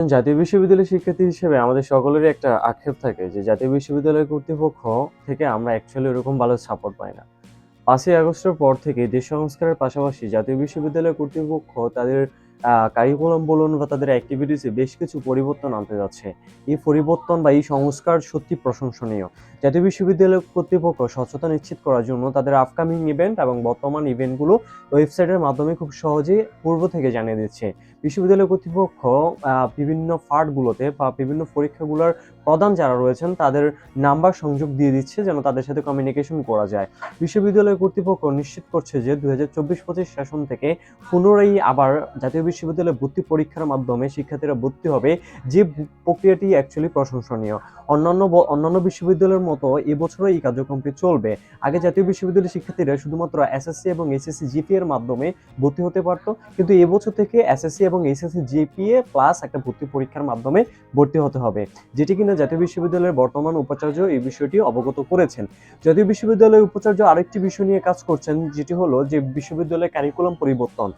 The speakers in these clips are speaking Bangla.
জাতীয় বিশ্ববিদ্যালয়ের শিক্ষার্থী হিসেবে আমাদের সকলেরই একটা আক্ষেপ থাকে যে জাতীয় বিশ্ববিদ্যালয় কর্তৃপক্ষ থেকে আমরা অ্যাকচুয়ালি ওরকম ভালো সাপোর্ট পাই না। পাঁচই আগস্টের পর থেকে দেশ সংস্কারের পাশাপাশি জাতীয় বিশ্ববিদ্যালয় কর্তৃপক্ষ তাদের কারিকুলাম বলুন বা তাদের অ্যাক্টিভিটিসে বেশ কিছু পরিবর্তন আনতে যাচ্ছে। এই পরিবর্তন বা এই সংস্কার সত্যি প্রশংসনীয়। জাতীয় বিশ্ববিদ্যালয় কর্তৃপক্ষ স্বচ্ছতা নিশ্চিত করার জন্য তাদের আপকামিং ইভেন্ট এবং বর্তমান ইভেন্টগুলো ওয়েবসাইটের মাধ্যমে খুব সহজে পূর্ব থেকে জানিয়ে দিচ্ছে। বিশ্ববিদ্যালয় কর্তৃপক্ষ বিভিন্ন ফার্টগুলোতে বা বিভিন্ন পরীক্ষাগুলোর প্রধান যারা রয়েছেন, তাদের নাম্বার সংযোগ দিয়ে দিচ্ছে যেন তাদের সাথে কমিউনিকেশন করা যায়। বিশ্ববিদ্যালয় কর্তৃপক্ষ নিশ্চিত করছে যে দুই হাজার চব্বিশ পঁচিশ সেশন থেকে পুনরায় আবার জাতীয় বিশ্ববিদ্যালয়ে ভর্তি পরীক্ষার মাধ্যমে শিক্ষার্থীরা ভর্তি হবে। যে প্রক্রিয়াটি অ্যাকচুয়ালি প্রশংসনীয়। অন্যান্য অন্যান্য বিশ্ববিদ্যালয়ের মতো এবছরও এই কার্যক্রমটি চলবে। আগে জাতীয় বিশ্ববিদ্যালয়ের শিক্ষার্থীরা শুধুমাত্র এসএসসি এবং এসএসসি জিপিএ এর মাধ্যমে ভর্তি হতে পারত। কিন্তু এবছর থেকে এসএসসি এবং এসএসসি জিপিএ প্লাস একটা ভর্তি পরীক্ষার মাধ্যমে ভর্তি হতে হবে। যেটি কিনা জাতীয় বিশ্ববিদ্যালয়ের বর্তমান উপাচার্য এই বিষয়টি অবগত করেছেন। জাতীয় বিশ্ববিদ্যালয়ের উপাচার্য আরেকটি বিষয় নিয়ে কাজ করছেন, যেটি হলো যে বিশ্ববিদ্যালয়ের কারিকুলাম পরিবর্তন।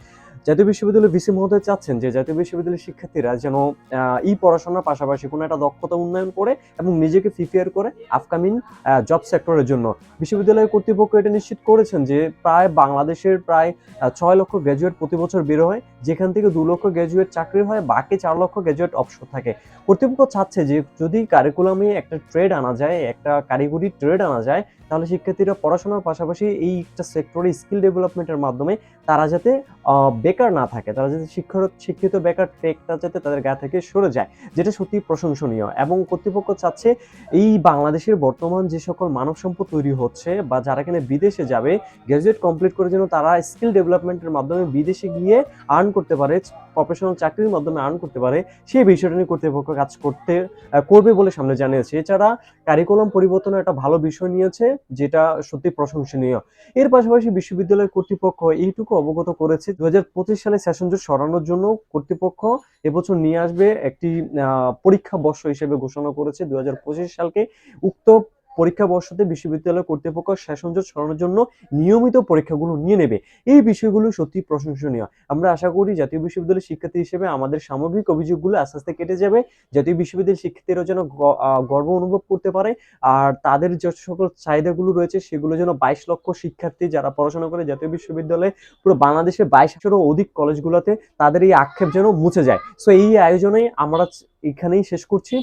জাতীয় বিশ্ববিদ্যালয়ের ভিসি মহোদয় চাচ্ছেন যে জাতীয় বিশ্ববিদ্যালয়ের শিক্ষার্থীরা যেন এই পড়াশোনার পাশাপাশি কোনো একটা দক্ষতা উন্নয়ন করে এবং নিজেকে প্রিপেয়ার করে আপকামিং জব সেক্টরের জন্য। বিশ্ববিদ্যালয় কর্তৃপক্ষ এটা নিশ্চিত করেছেন যে প্রায় বাংলাদেশের প্রায় ছয় লক্ষ গ্র্যাজুয়েট প্রতি বছর বের হয়, যেখান থেকে দু লক্ষ গ্র্যাজুয়েট চাকরি হয়, বাকি চার লক্ষ গ্র্যাজুয়েট অবসর থাকে। কর্তৃপক্ষ চাচ্ছে যে যদি কারিকুলামে একটা ট্রেড আনা যায়, একটা কারিগরি ট্রেড আনা যায়, তাহলে শিক্ষার্থীরা পড়াশোনার পাশাপাশি এই একটা সেক্টরে স্কিল ডেভেলপমেন্টের মাধ্যমে তারা যাতে বেকার না থাকে, তারা যাতে শিক্ষিত শিক্ষিত বেকার টেকটা যাতে তাদের গা থেকে সরে যায়, যেটা সত্যি প্রশংসনীয়। এবং কর্তৃপক্ষ চাচ্ছে এই বাংলাদেশের বর্তমান যে সকল মানব সম্পদ তৈরি হচ্ছে বা যারা কিনা বিদেশে যাবে গ্র্যাজুয়েট কমপ্লিট করে যেন তারা স্কিল ডেভেলপমেন্টের মাধ্যমে বিদেশে গিয়ে আর্ন করতে পারে প্রফেশনাল চাকরির মাধ্যমে আর্ন করতে পারে, সেই বিষয়টা নিয়ে কর্তৃপক্ষ কাজ করতে করবে বলে সামনে জানিয়েছে। এছাড়া কারিকুলাম পরিবর্তনের একটা ভালো বিষয় নিয়েছে, যেটা সত্যি প্রশংসনীয়। এর পাশাপাশি বিশ্ববিদ্যালয় কর্তৃপক্ষ এইটুকু অবগত করেছে দু হাজার সালে সেশন জোট সরানোর জন্য কর্তৃপক্ষ এবছর নিয়ে আসবে একটি পরীক্ষা বর্ষ হিসেবে ঘোষণা করেছে দুই হাজার পঁচিশ সালকে। উক্ত পরীক্ষা বর্ষতে বিশ্ববিদ্যালয় কর্তৃপক্ষ সেশন সরানোর জন্য নিয়মিত পরীক্ষাগুলো নিয়ে নেবে। এই বিষয়গুলো সত্যি প্রশংসনীয়। আমরা আশা করি জাতীয় বিশ্ববিদ্যালয়ের শিক্ষার্থী হিসেবে আমাদের সামগ্রিক অভিযোগগুলো আস্তে আস্তে কেটে যাবে। জাতীয় বিশ্ববিদ্যালয়ের শিক্ষার্থীরা যেন গর্ব অনুভব করতে পারে। আর তাদের যে সকল চাহিদাগুলো রয়েছে, সেগুলো যেন বাইশ লক্ষ শিক্ষার্থী যারা পড়াশোনা করে জাতীয় বিশ্ববিদ্যালয়ে, পুরো বাংলাদেশের বাইশেরও অধিক কলেজগুলোতে তাদের এই আক্ষেপ যেন মুছে যায়। সো এই আয়োজনে আমরা এখানেই শেষ করছি।